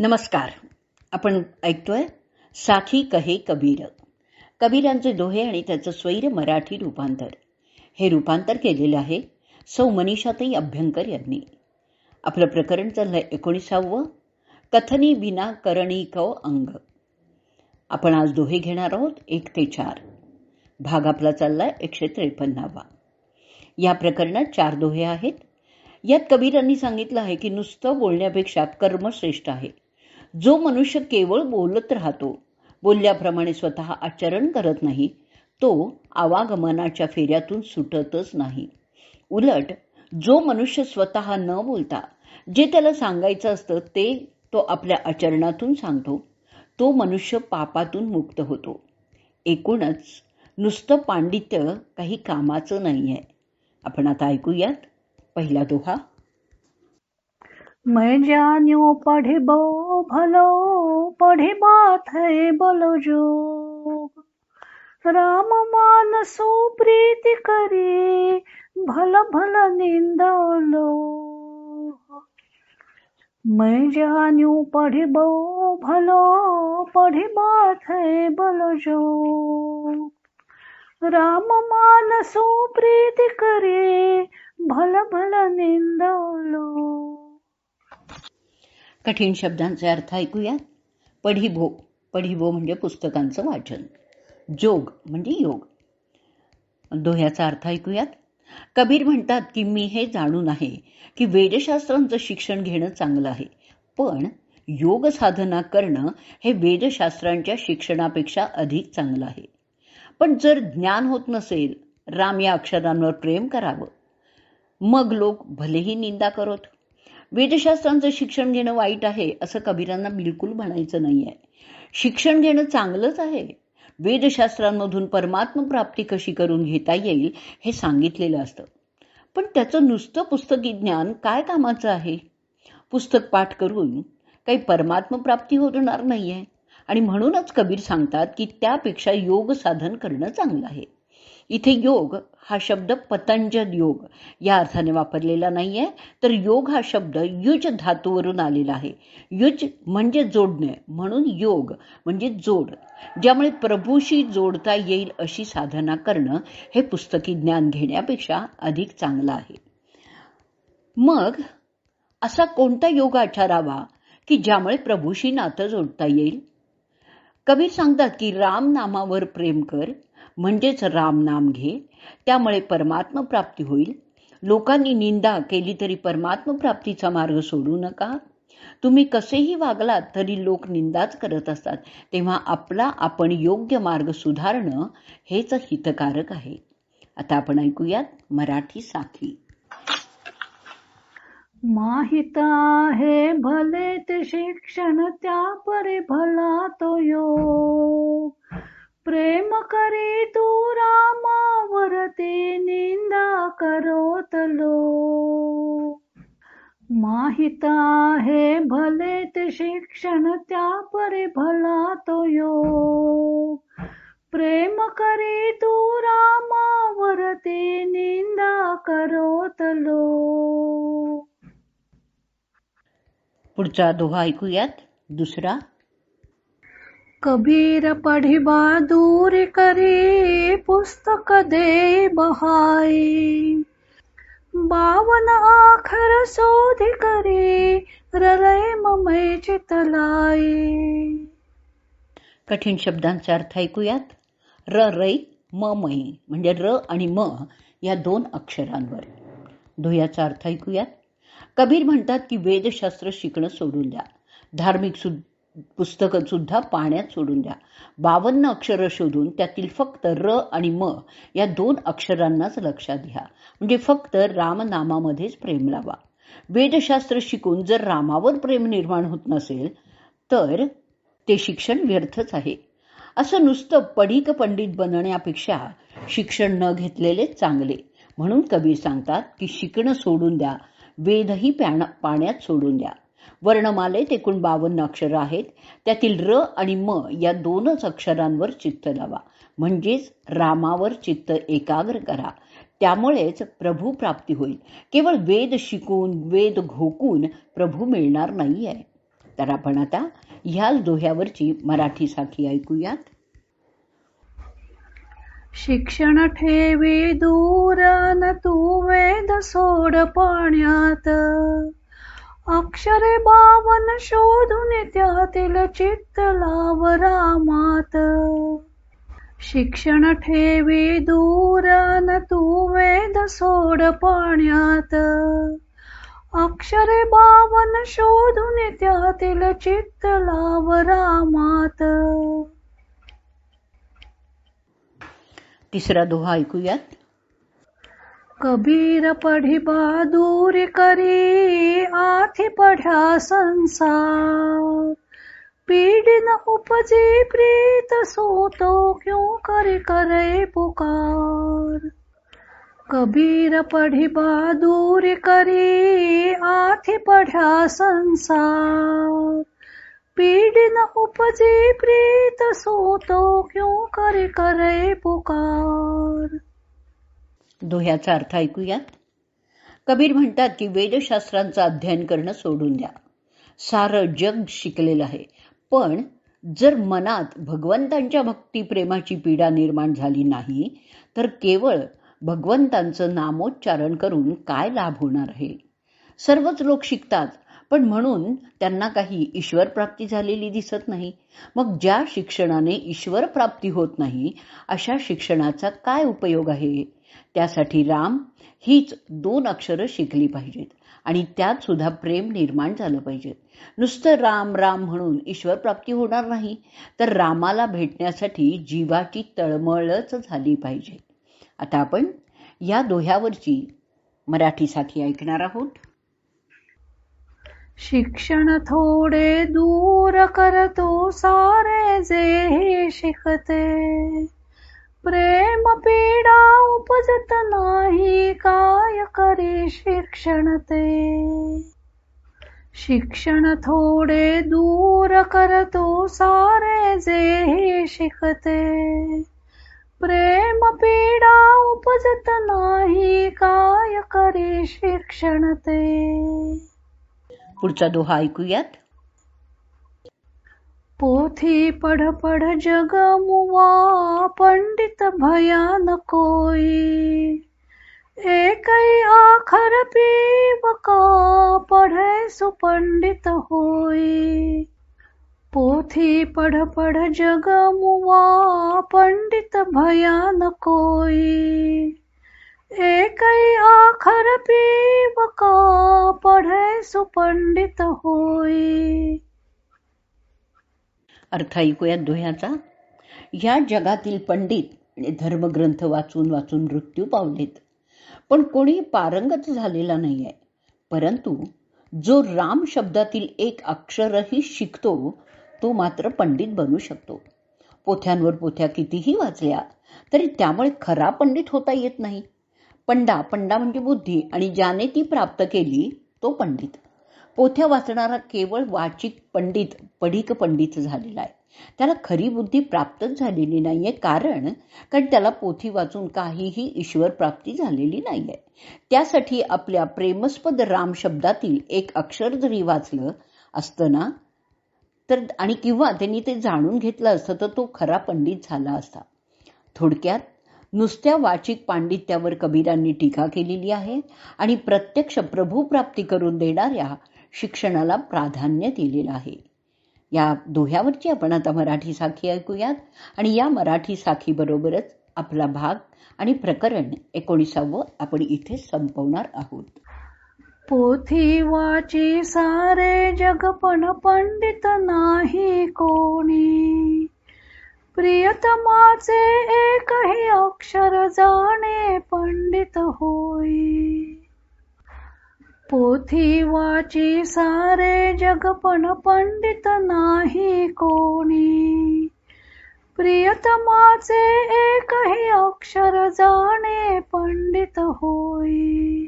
नमस्कार. आपण ऐकतोय साथी कहे कबीर. कबीरांचे दोहे आणि त्याचं स्वैर मराठी रूपांतर. हे रूपांतर केलेलं आहे सौ मनीषाताई अभ्यंकर यांनी. आपलं प्रकरण चाललंय एकोणीसावं. कथनी बिना करणी कव अंग. आपण आज दोहे घेणार आहोत एक ते चार. भाग आपला चाललाय एकशे त्रेपन्नावा. या प्रकरणात चार दोहे आहेत. यात कबीरांनी सांगितलं आहे की नुसतं बोलण्यापेक्षा कर्म श्रेष्ठ आहे. जो मनुष्य केवळ बोलत राहतो बोलल्याप्रमाणे स्वतः आचरण करत नाही तो आवागमनाच्या फेऱ्यातून सुटतच नाही. उलट जो मनुष्य स्वतः न बोलता जे त्याला सांगायचं असतं ते तो आपल्या आचरणातून सांगतो. तो मनुष्य पापातून मुक्त होतो. एकूणच नुसतं पांडित्य काही कामाचं नाही आहे आपण आता ऐकूयात. पहिला दोहा. मैं जान्यो पढ़े बो भलो पढ़े बात है बोलो जोग। राम मानसो प्रीति करे भल भल निंदलो मैं जान्यो पढ़े बो भलो पढ़े बात है बोलो जोग। राम मानसो प्रीति करे भल भल निंदलो कठीण शब्दांचे अर्थ ऐकूयात. पढिभो पढिभो म्हणजे पुस्तकांचं वाचन. जोग म्हणजे योग. दोह्याचा अर्थ ऐकूयात. कबीर म्हणतात की मी हे जाणून आहे की वेदशास्त्रांचं शिक्षण घेणं चांगलं आहे पण योग साधना करणं हे वेदशास्त्रांच्या शिक्षणापेक्षा अधिक चांगलं आहे. पण जर ज्ञान होत नसेल राम या अक्षरांवर प्रेम करावं. मग लोक भलेही निंदा करत वेदशास्त्रांचं शिक्षण घेणं वाईट आहे असं कबीरांना बिलकुल म्हणायचं नाही आहे शिक्षण घेणं चांगलंच आहे. वेदशास्त्रांमधून परमात्म प्राप्ती कशी करून घेता येईल हे सांगितलेलं असतं. पण त्याचं नुसतं पुस्तकी ज्ञान काय कामाचं आहे? पुस्तक पाठ करून काही परमात्मप्राप्ती होणार नाही आहे आणि म्हणूनच कबीर सांगतात की त्यापेक्षा योग साधन करणं चांगलं आहे. इथे योग हा शब्द पतंजल योग या अर्थाने वापरलेला नाही आहे तर योग हा शब्द युज धातूवरून आलेला आहे. युज म्हणजे जोडणे म्हणून योग म्हणजे जोड. ज्यामुळे प्रभूशी जोडता येईल अशी साधना करणं हे पुस्तकी ज्ञान घेण्यापेक्षा अधिक चांगलं आहे. मग असा कोणता योग आचारावा की ज्यामुळे प्रभूशी नातं जोडता येईल? कबीर सांगतात की राम नामावर प्रेम कर म्हणजेच राम नाम घे. त्यामुळे परमात्मप्राप्ती होईल. लोकांनी निंदा केली तरी परमात्म प्राप्तीचा मार्ग सोडू नका. तुम्ही कसेही वागलात तरी लोक निंदाच करत असतात. तेव्हा आपला आपण योग्य मार्ग सुधारणं हेच हितकारक आहे. आता आपण ऐकूयात मराठी साखी माहीत आहे भले ते शिक्षण त्या परे भला तो योग. प्रेम करी माहीत आहे भले ते शिक्षण त्या परे भला तो योग प्रेम करी तू रामावर ते निंदा करोत लो. पुढचा दोहा ऐकूयात. दुसरा. कबीर पढ़िबा दूर करे पुस्तक दे बहाई. बावन आखर शोध करे रलय ममय चितलाय. कठीण शब्दांचा अर्थ ऐकूयात. र रै म मई म्हणजे र आणि म या दोन अक्षरांवर. धुयाचा अर्थ ऐकूयात. कबीर म्हणतात की वेदशास्त्र शिकणं सोडून द्या. धार्मिक सु पुस्तकं सुद्धा पाण्यात सोडून द्या. बावन्न अक्षरं शोधून त्यातील फक्त र आणि म या दोन अक्षरांनाच लक्षात घ्या. म्हणजे फक्त रामनामामध्येच प्रेम लावा. वेदशास्त्र शिकून जर रामावर प्रेम निर्माण होत नसेल तर ते शिक्षण व्यर्थच आहे. असं नुसतं पढीक पंडित बनण्यापेक्षा शिक्षण न घेतलेले चांगले. म्हणून कवी सांगतात की शिकणं सोडून द्या वेदही पाण्यात सोडून द्या. वर्णमालेत एकूण बावन्न अक्षरं आहेत. त्यातील र आणि म या दोनच अक्षरांवर चित्त लावा. म्हणजेच रामावर चित्त एकाग्र करा. त्यामुळेच प्रभू प्राप्ती होईल. केवळ वेद शिकून वेद घोकून प्रभू मिळणार नाहीये. तर आपण आता ह्याच दोह्यावरची मराठी साखी ऐकूयात. शिक्षण ठेवी दूर न तू वेद सोड पाण्यात. अक्षरे बावन शोधून त्यातील चित्त लाव रामात. शिक्षण ठेवी दूर न तू वेद सोड पाण्यात. अक्षरे बावन शोधून त्यातील चित्त लाव रामात. तिसरा दोहा ऐकूयात. कबीर पढ़ी बहादुरी करी आथी पढ़्या संसार. पीड न उपजे प्रीत सो तो क्यों करे करे पुकार. कबीर पढ़ी बहादुरी करी आथी पढ़्या संसार. पीड न उपजे प्रीत सो तो क्यों करे करे पुकार. दोह्याचा अर्थ ऐकूयात. कबीर म्हणतात की वेदशास्त्रांचं अध्ययन करणं सोडून द्या. सारं जग शिकलेलं आहे. पण जर मनात भगवंतांच्या भक्तिप्रेमाची पीडा निर्माण झाली नाही तर केवळ भगवंतांचं नामोच्चारण करून काय लाभ होणार आहे? सर्वच लोक शिकतात पण म्हणून त्यांना काही ईश्वर प्राप्ती झालेली दिसत नाही. मग ज्या शिक्षणाने ईश्वर प्राप्ती होत नाही अशा शिक्षणाचा काय उपयोग आहे? त्यासाठी राम हीच दोन अक्षरं शिकली पाहिजेत. आणि त्यात सुद्धा प्रेम निर्माण झालं पाहिजे नुसतं राम राम म्हणून ईश्वर प्राप्ती होणार नाही तर रामाला भेटण्यासाठी जीवाची तळमळच झाली पाहिजे. आता आपण या दोह्यावरची मराठीसाठी ऐकणार आहोत. शिक्षण थोडे दूर करतो सारे जे शिकते. प्रेम पीडा उपजत नाही काय करे शिक्षण ते? शिक्षण थोडे दूर करतो सारे जे हे शिकते. प्रेम पीडा उपजत नाही काय करे शिक्षण ते? पुढचा दोहा ऐकूयात. पोथी पढ़ पढ़ जग मुवा पंडित भयान कोई. एक आखर पीव का पढ़े सुपंडित होई. पोथी पढ़ पढ़ जग मुवा पंडित भयान कोई. एक आखर पीव का पढ़े सुपंडित होई. अर्थ ऐकूयात दोह्याचा. या जगातील पंडित धर्मग्रंथ वाचून वाचून मृत्यू पावलेत. पण कोणी पारंगत झालेला नाही आहे परंतु जो राम शब्दातील एक अक्षरही शिकतो तो मात्र पंडित बनू शकतो. पोथ्यांवर पोथ्या कितीही वाचल्या तरी त्यामुळे खरा पंडित होता येत नाही. पंडा पंडा म्हणजे बुद्धी आणि ज्याने ती प्राप्त केली तो पंडित. पोथ्या वाचणारा केवळ वाचिक पंडित पढिक पंडित झालेला आहे. त्याला खरी बुद्धी प्राप्तच झालेली नाहीये. कारण कारण त्याला पोथी वाचून काहीही ईश्वर प्राप्ती झालेली नाहीये. त्यासाठी आपल्या प्रेमस्पद राम शब्दातील एक अक्षर जरी वाचलं असतं ना तर आणि किंवा त्यांनी ते जाणून घेतलं असतं तर तो खरा पंडित झाला असता. थोडक्यात नुसत्या वाचिक पांडित्यावर कबीरांनी टीका केलेली आहे आणि प्रत्यक्ष प्रभुप्राप्ती करून देणाऱ्या शिक्षणाला प्राधान्य दिलेलं आहे. या दोह्यावरची आपण आता मराठी साखी ऐकूयात. आणि या मराठी साखीबरोबरच आपला भाग आणि प्रकरण एकोणीसावं आपण इथे संपवणार आहोत. पोथी वाची सारे जगपण पंडित नाही कोणी. प्रियतमाचे एकही अक्षर जाणे पंडित होई. पोथी वाची सारे जगपण पंडित नाही कोणी. प्रियतमाचे एकही अक्षर जाणे पंडित होई.